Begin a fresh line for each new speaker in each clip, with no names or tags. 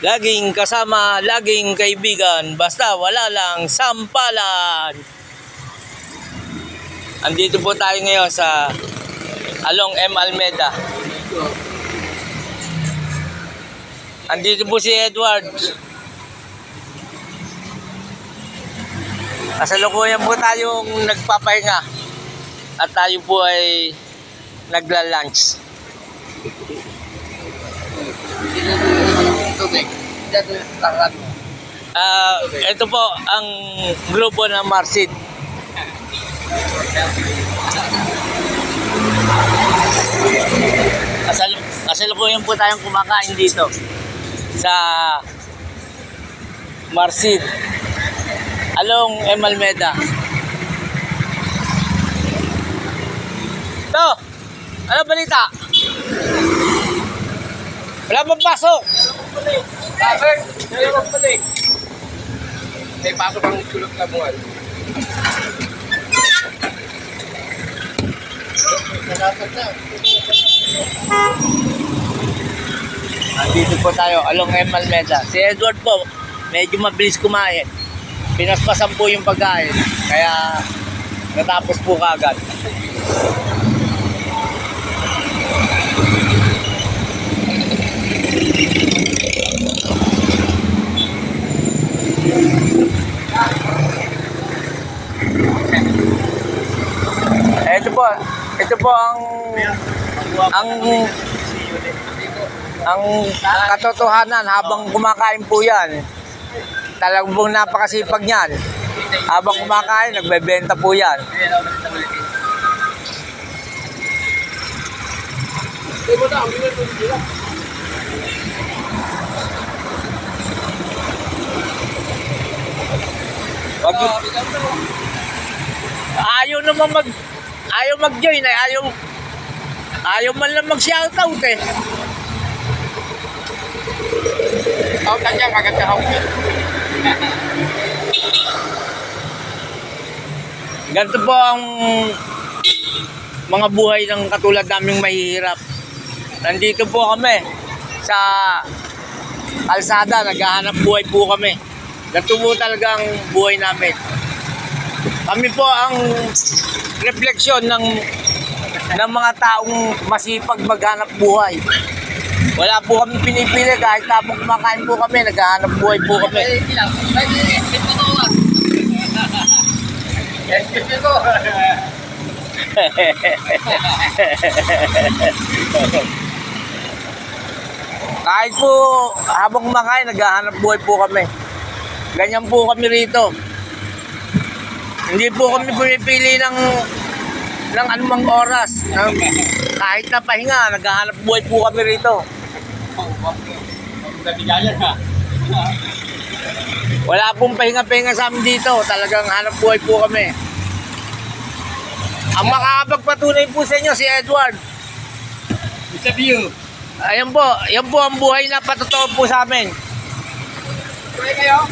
Laging kasama, laging kaibigan, basta wala lang sampalan. Andito po tayo ngayon sa Along M. Almeda. Andito po si Edward. Kasalukuyan po tayong nagpapahinga. At tayo po ay nagla-lunch.
Takat mo.
Ah, ito po ang grupo ng Marsid. Kasal kasalukuyan po tayong kumakain dito sa Marsid. Along M. Almeda. To! Ano balita? Wala bang pasok?
Robert, dali mo pala eh. May pasok ang kulog na buwan.
Andito po tayo, along M. Almeda. Si Edward po, medyo mabilis kumain. Pinaspasan po yung pagkain. Kaya natapos po kagad. Ito po, ito po ang ang ang katotohanan habang kumakain po yan, talagang napakasipag niyan. Habang kumakain, nagbebenta po yan. Wag ayaw naman mag ayaw mag-join eh. Ayaw ayaw man lang mag-shoutout eh.
Ako kanya, maganda ako.
Ganito po ang mga buhay ng katulad naming mahihirap. Nandito po kami sa kalsada, naghahanap buhay po kami. Ganito po talaga ang buhay namin. Kami po ang refleksyon ng ng mga taong masipag maghanap buhay. Wala po kami pinipili kahit tapos kumakain po kami, naghahanap buhay po kami.
Ko.
Kahit po habang kumakain, naghahanap buhay po kami. Ganyan po kami rito. Hindi po kami pumipili ng ng anumang oras. Ng, kahit na pahinga, naghahanap buhay po kami rito. Wala pong pahinga-pahinga sa amin dito. Talagang hanap buhay po kami. Ang makakapagpatunay po sa inyo si Edward.
Mr. View.
Ayan po, yan po ang buhay na patotoo po sa amin.
Tuloy kayo.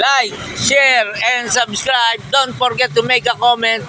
like, share, and subscribe. Don't forget to make a comment